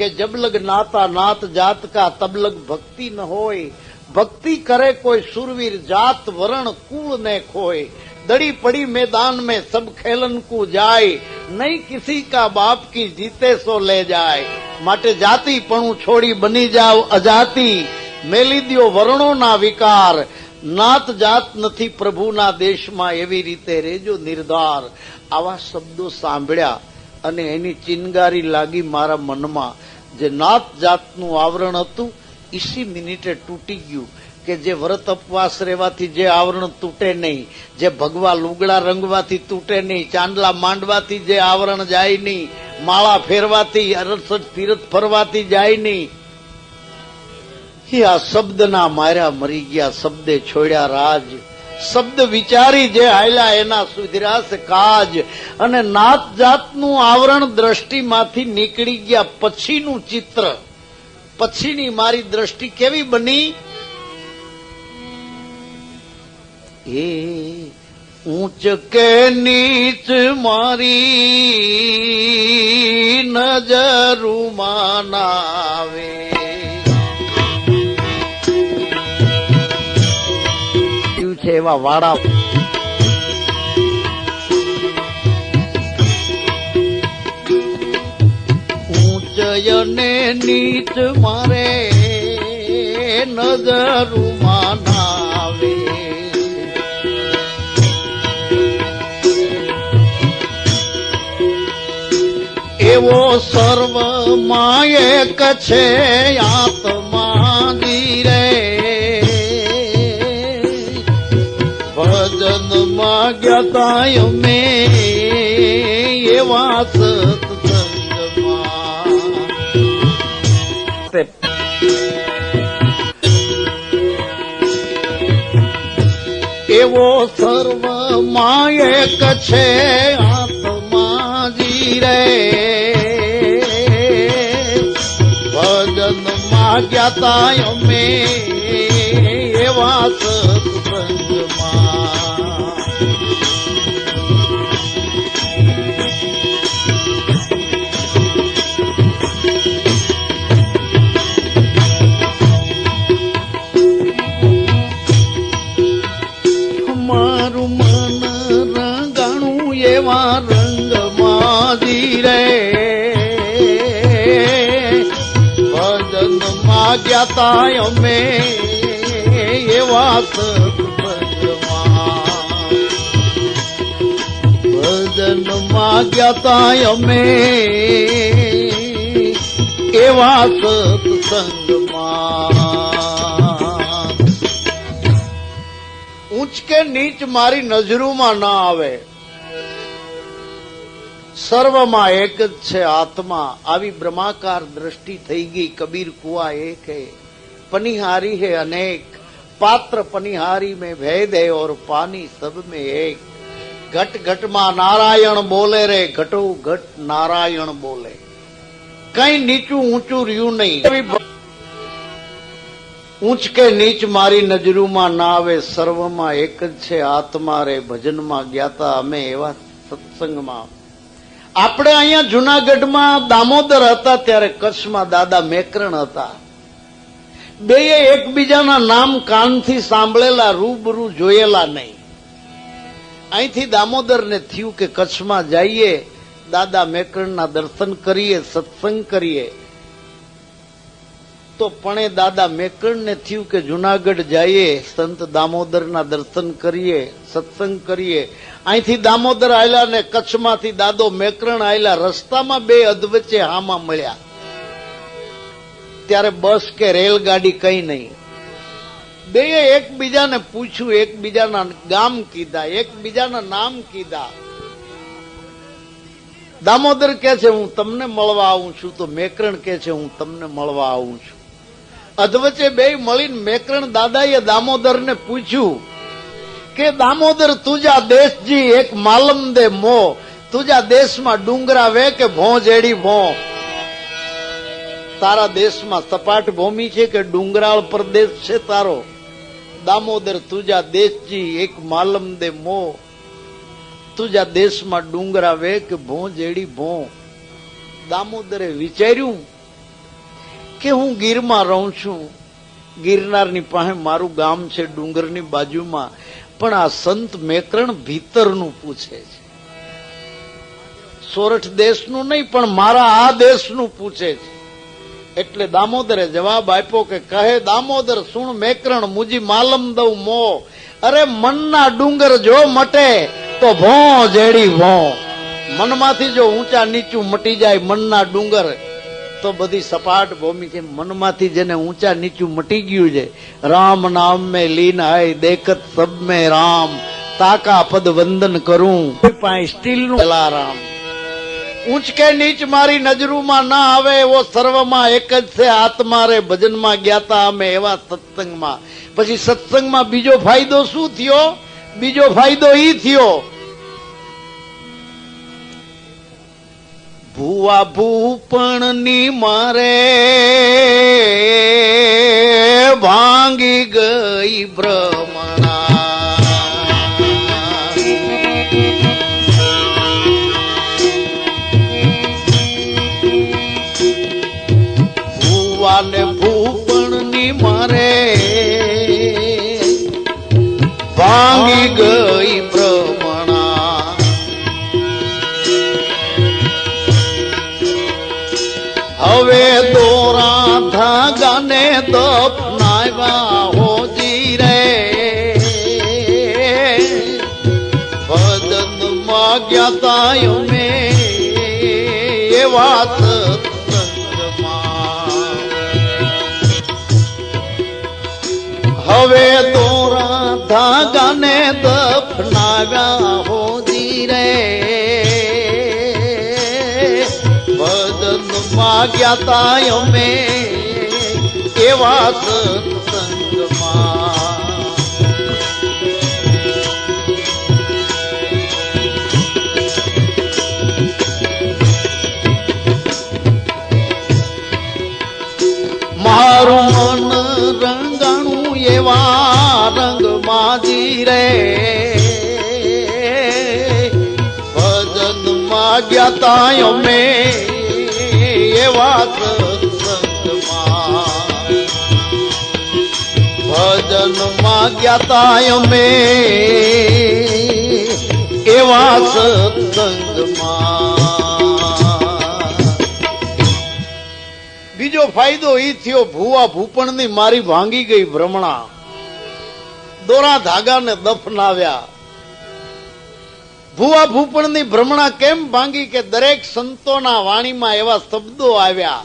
કે જબલગ નાતા નાત જાત કા તબલગ ભક્તિ ન હોય ભક્તિ કરે કોઈ સુરવીર જાત વરણ કુળ ને ખોય दड़ी पड़ी मैदान में सब खेलन को जाए नहीं किसी का बाप की जीते सो ले जाए માટે જાતિ પણ છોડી બની જાવ અજાતિ મેલી દ્યો વર્ણોના વિકાર નાત જાત નથી પ્રભુના દેશમાં એવી રીતે રેજો નિર્ધાર આવા શબ્દો સાંભળ્યા અને એની ચિનગારી લાગી મારા મનમાં. જે નાત જાતનું આવરણ હતું, ઈસી મિનિટે તૂટી ગયું કે જે વ્રત ઉપવાસ રહેવાથી જે આવરણ તૂટે નહીં, જે ભગવા લુગડા રંગવાથી તૂટે નહીં, ચાંદલા માંડવાથી જે આવરણ જાય નહીં, માળા ફેરવાથી અરસઠ તીરથ ફરવાથી જાય નહીં. એ આ શબ્દના માર્યા મરી ગયા, શબ્દે છોડ્યા રાજ. શબ્દ વિચારી જે હાલ્યા એના સુધરાશ કાજ. અને નાત જાતનું આવરણ દ્રષ્ટિમાંથી નીકળી ગયા પછીનું ચિત્ર. પછીની મારી દ્રષ્ટિ કેવી બની? એ ઊંચ કે નીચ મારી નજરુમાં નાવે. છે એવા વાળા ઊંચયને નીચ મારે નજરુમાં આવે એવો સર્વ માયક છે આત્મા માગ્યતા મેં એવા સત્સંગમાં એવો સર્વ માયક છે આત્માજી રે. ભજન માગ્યતા અમે એવા સત્સંગમાં માગ્યા તા અમે એવા ભજન માગ્યા તા અમે એવા સત્સંગમાં ઊંચ કે નીચ મારી નજરોમાં ના આવે. સર્વમાં એક જ છે આત્મા. આવી બ્રહ્માકાર દ્રષ્ટિ થઈ ગઈ. કબીર કુવા એક હે, પનિહારી હે અનેક. પાત્ર પનિહારી મેં ભેદ હે ઓર પાની સબ મેં એક. ઘટ ઘટમાં નારાયણ બોલે રે, ઘટો ઘટ નારાયણ બોલે. કઈ નીચું ઊંચું રહ્યું નહીં. ઊંચ કે નીચ મારી નજરૂમાં ના આવે. સર્વમાં એક જ છે આત્મા રે. ભજનમાં જ્ઞાતા અમે એવા સત્સંગમાં. આપણે અહીંયા જુનાગઢમાં દામોદર હતા ત્યારે કચ્છમાં દાદા મેકરણ હતા. બે એકબીજાના નામ કાનથી સાંભળેલા, રૂબરૂ જોયેલા નહીં. અહીંથી દામોદરને થયું કે કચ્છમાં જઈએ, દાદા મેકરણના દર્શન કરીએ, સત્સંગ કરીએ. તો પણ દાદા મેકણને થયું કે જુનાગઢ જઈએ, સંત દામોદરના દર્શન કરીએ, સત્સંગ કરીએ. અહીંથી દામોદર આયલા ને કચ્છમાંથી દાદો મેકરણ આયલા, રસ્તામાં બે અધવચ્ચે હામાં મળ્યા. ત્યારે બસ કે રેલગાડી કઈ નહીં. બે એકબીજાને પૂછ્યું, એકબીજાના ગામ કીધા, એકબીજાના નામ કીધા. દામોદર કે છે, હું તમને મળવા આવું છું. તો મેકરણ કે છે, હું તમને મળવા આવું છું. અધવચ્ચે બે મળીને મેકરણ દાદાએ દામોદરને પૂછ્યું કે દામોદર, તુજા દેશજી એક માલમ દે મો. તુજા દેશમાં ડુંગરા વે કે ભો જેડી ભો. તારા દેશમાં સપાટ ભૂમિ છે કે ડુંગરાળ પ્રદેશ છે તારો? દામોદર, તુજા દેશજી એક માલમ દે મો. તુજા દેશમાં ડુંગરા વે કે ભો જેડી ભો. દામોદરે વિચાર્યું કે હું ગીરમાં રહું છું? ગિરનારની પાસે મારું ગામ છે, ડુંગરની બાજુમાં. પણ આ સંત મેકરણ ભીતરનું પૂછે છે. સોરઠ દેશનું નહીં, પણ મારા આ દેશનું પૂછે છે. એટલે દામોદરે જવાબ આપ્યો કે, કહે, દામોદર, સુણ મેકરણ મુજી માલમ દઉં મો. અરે, મનના ડુંગર જો મટે, તો ભો જેડી ભો. મનમાંથી જો ઊંચા નીચું મટી જાય મનના ડુંગર તો બધી સપાટ ભૂમિ છે મનમાંથી જેને ઊંચા નીચું મટી ગયું છે રામ નામ મેં લીન આય દેખત સબ મેં રામ તાકા પદ વંદન કરું. સ્ટીલનું રામ ઊંચ કે નીચ મારી નજરૂમાં ના આવે એવો સર્વમાં એક જ છે આત્મા રે ભજનમાં ગ્યાતા અમે એવા સત્સંગમાં. પછી સત્સંગમાં બીજો ફાયદો શું થયો? બીજો ફાયદો ઈ થયો ભૂવા ભૂપણની મારે ભાંગી ગઈ ભ્રમણા માગ્યા મે મેં એવા હવે હવે દોરા ધાગાને દફનાવ્યા હોજી રે. ભજન માગ્યા તાય અમે એવા સત્સંગમાં મારું મન રંગણું એવા રંગ માજી રે. ભજન માગ્યા તાય અમે એવા સત્સંગમાં ભજન માગ્યા તાય અમે એવા સત્સંગમાં. બીજો ફાયદો ઈ થયો ભૂવા ભૂપણની મારી ભાંગી ગઈ ભ્રમણા. દોરા ધાગાને દફનાવ્યા. ભૂવા ભૂપણની ભ્રમણા કેમ ભાંગી કે દરેક સંતોના વાણીમાં એવા શબ્દો આવ્યા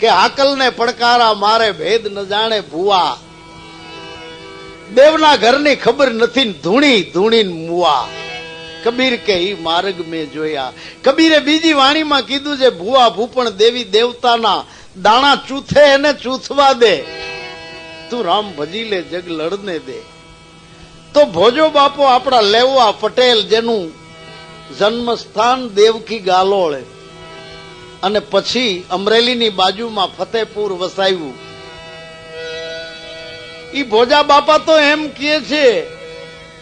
કે હાકલને પડકારા મારે ભેદ ન જાણે ભૂવા. દેવના ઘરની ખબર નથી ધૂણી ધૂણી મુવા. કબીર કે ઈ માર્ગ મેં જોયા. કબીરે બીજી વાણીમાં કીધું છે, ભૂવા ભૂપણ દેવી દેવતાના દાણા ચૂથે એને ચૂથવા દે. તું રામ ભજી લે, જગ લડને દે. તો ભોજો બાપો આપણા લેવા પટેલ જેનું જન્મસ્થાન દેવકી ગાલોળ. અને પછી અમરેલીની બાજુમાં ફતેપુર વસાવ્યું. ઈ ભોજા બાપા તો એમ કહે છે,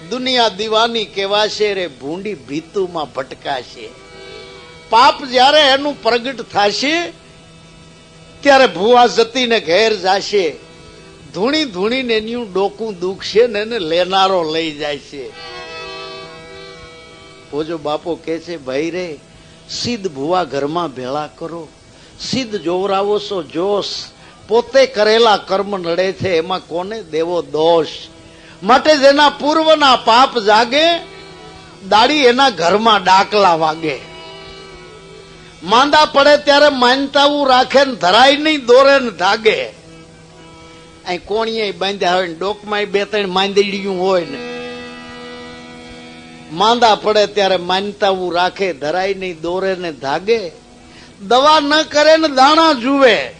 દુનિયા દીવાની કેવાશે રે, ભૂંડી ભીતુમાં ભટકાશે. પાપ જ્યારે એનું પ્રગટ થશે ત્યારે ભુવા જતીને ઘેર જાશે. ધૂણી ધૂણીને એનું ડોકું દુખશે ને એને લેનારો લઈ જાય છે ભોજો બાપો કે છે, ભાઈ રે સિદ્ધ ભુવા ઘરમાં ભેળા કરો. સિદ્ધ જોવરાવો છો જોશ. પોતે કરેલા કર્મ નડે છે, એમાં કોને દેવો દોષ? માટે જેના પૂર્વના પાપ જાગે, દાડી એના ઘરમાં ડાકલા વાગે. માંદા પડે ત્યારે માનતાવું રાખે ને ધરાય નહીં, દોરે ને ધાગે. અહીં કોણીએ બાંધ્યા હોય ને, ડોકમાં બે ત્રણ માંદડીયું હોય ને. માંદા પડે ત્યારે માનતાવું રાખે, ધરાય નહીં, દોરે ને ધાગે. દવા ન કરે ને દાણા જુએ.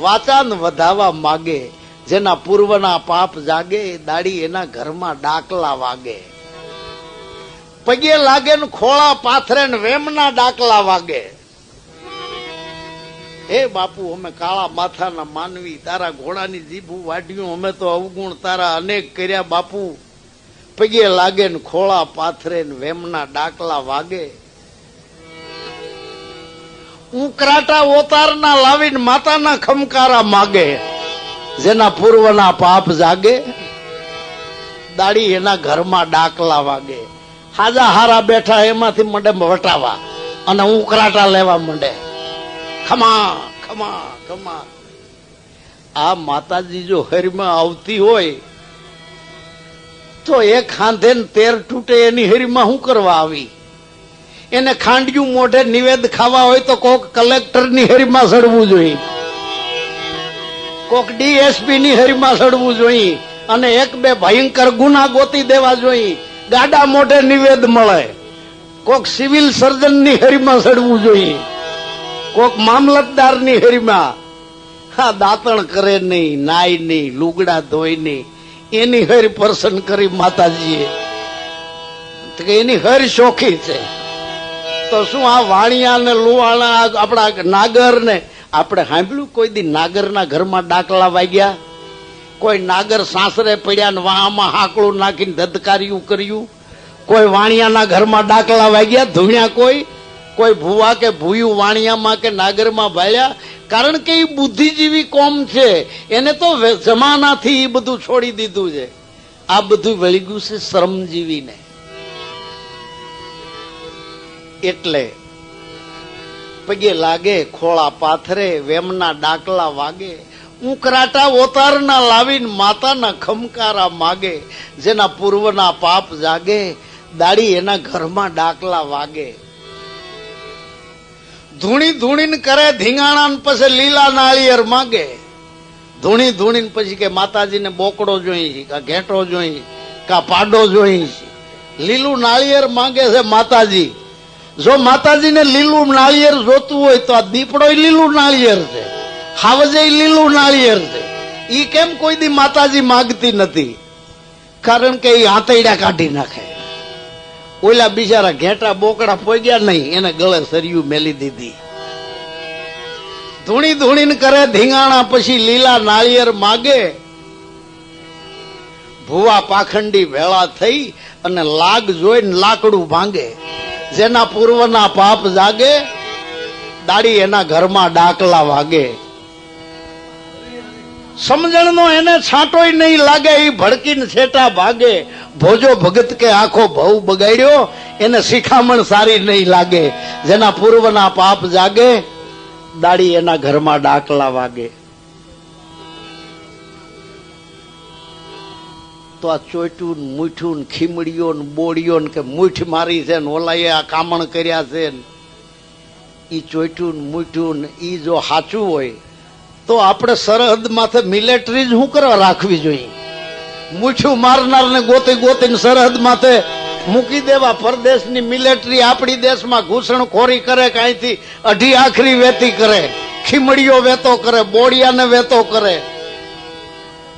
વાચાન વધાવા માગે. જેના પૂર્વના પાપ જાગે દાડી એના ઘરમાં ડાકલા વાગે. પગે લાગે ને ખોળા પાથરે ને વેમના ડાકલા વાગે. હે બાપુ, અમે કાળા માથાના માનવી, તારા ઘોડાની જીભું વાઢ્યું, અમે તો અવગુણ તારા અનેક કર્યા બાપુ. પગે લાગે ને ખોળા પાથરે ને વેમના ડાકલા વાગે. ઉકરાટા ઓતારના લાવીને માતાના ખમકારા માગે, જેના પૂર્વના પાપ જાગે, દાડી એના ઘરમાં ડાકલા વાગે. હાજા હારા બેઠા એમાંથી મંડે વટાવા અને ઉકરાટા લેવા મંડે. ખમા ખમા ખમા. આ માતાજી જો હરીમાં આવતી હોય, તો એક ખાંધે તેર તૂટે એની હરીમાં શું કરવા આવી? એને ખાંડિયું મોઢે નિવેદ ખાવા હોય તો કોક કલેક્ટરની હરીમાં સડવું જોઈએ. કોક ડીએસપી ની હરીમાં સડવું જોઈએ અને એક બે ભયંકર ગુના ગોતી દેવા જોઈએ. ગાડા મોઢે નિવેદ મળે. કોક સિવિલ સર્જનની હરીમાં સડવું જોઈએ. કોક મામલતદારની હરીમાં હા દાંતણ કરે નહીં, નાય નહીં, લુગડા ધોઈ નહીં. એની હરી પર્સન કરી માતાજીએ. કે એની હર શોખી છે. તો શું આ વાણિયા ને લુવાણા આપણા નાગર ને આપણે સાંભળ્યું કોઈ દી નાગરના ઘરમાં ડાકલા વાગ્યા? કોઈ નાગર સાસરે પડ્યા ને વાહમાં હાકડું નાખીને ધધકાર્યું કર્યું. કોઈ વાણિયાના ઘરમાં ડાકલા વાગ્યા, ધૂણ્યા કોઈ. કોઈ ભૂવા કે ભૂયું વાણિયામાં કે નાગરમાં ભાળ્યા. કારણ કે એ બુદ્ધિજીવી કોમ છે. એને તો જમાનાથી એ બધું છોડી દીધું છે. આ બધું વળી ગયું છે શ્રમજીવીને. એટલે પગે લાગે, ખોળા પાથરે, વેમના ડાકલા વાગે. ઉકરાટા ઓતારના લાવીને માતાના ખમકારા માગે, જેના પૂર્વના પાપ જાગે, દાડી એના ઘરમાં ડાકલા વાગે. ધૂણી ધૂણીને કરે ધીંગાણા પછી લીલા નાળિયેર માગે. ધૂણી ધૂણીને પછી કે માતાજીને બોકડો જોઈ, કા ઘેટો જોઈ, કા પાડો જોઈ. લીલું નાળિયેર માંગે છે માતાજી. જો માતાજીને લીલું નાળિયેર જોતું હોય તો આ દીપડો લીલું નાળિયેર છે. હાવજે લીલું નાળિયેર છે. ઈ કેમ કોઈ દી માતાજી માગતી નથી? કારણ કે એ આંતૈડા કાઢી નાખે. ઓલા બિચારા ઘેટા બોકડા પોગ્યા નહીં, એને ગળે સરિયું મેલી દીધી. ધૂણી ધૂણીને કરે, ધીંગાણા પછી લીલા નાળિયેર માગે. ભુવા પાખંડી ભેળા થઈ અને લાગ જોઈને લાકડું ભાંગે. જેના પૂર્વના પાપ જાગે, દાડી એના ઘરમાં ડાકલા વાગે. સમજણનો એને છાંટોય નહીં લાગે એ ભડકીને છેટા ભાગે. ભોજો ભગત કે આખો ભવ બગાડ્યો, એને શિખામણ સારી નહીં લાગે. જેના પૂર્વના પાપ જાગે, દાડી એના ઘરમાં ડાકલા વાગે. તો આ ચોટ્યું ને મૂઠ્યું ને ખીમડીઓ ને બોડીઓ ને કે મૂઠ મારી છે ને ઓલાએ આ કામણ કર્યા છે ને. એ ચોટ્યું ને મૂઠ્યું ને એ જો સાચું હોય તો આપણે સરહદ માથે મિલિટરી જ શું કરવા રાખવી જોઈએ? મૂછું મારનારને ગોતી ગોતીને સરહદ માથે મૂકી દેવા. પરદેશની મિલિટરી આપણી દેશમાં ઘૂસણખોરી કરે કે અઢી આખરી વેતી કરે, ખીમડીઓ વેતો કરે, બોડિયાને વેતો કરે.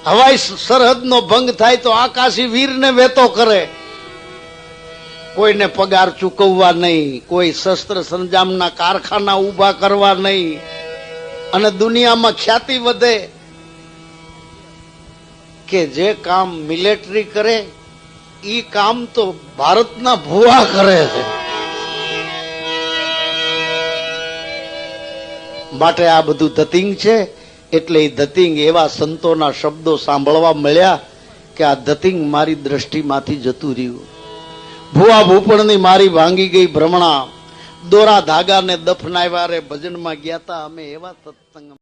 હવાઈ સરહદનો ભંગ થાય તો આકાશી વીરને વેતો કરે. કોઈને પગાર ચૂકવવા નહીં, કોઈ શસ્ત્ર સંજામના કારખાના ઊભા કરવા નહીં. અને દુનિયામાં ખ્યાતિ વધે કે જે કામ મિલિટરી કરે એ કામ તો ભારતના ભુવા કરે છે. માટે આ બધું ધતિંગ છે, એટલે એ ધતિંગ એવા સંતોના શબ્દો સાંભળવા મળ્યા કે આ ધતિંગ મારી દ્રષ્ટિમાંથી જતું રહ્યું. ભુવા ભૂપણની મારી ભાંગી ગઈ ભ્રમણા દોરા ધાગાને દફનાવ્યા રે ભજનમાં ગયા તા અમે એવા સત્સંગ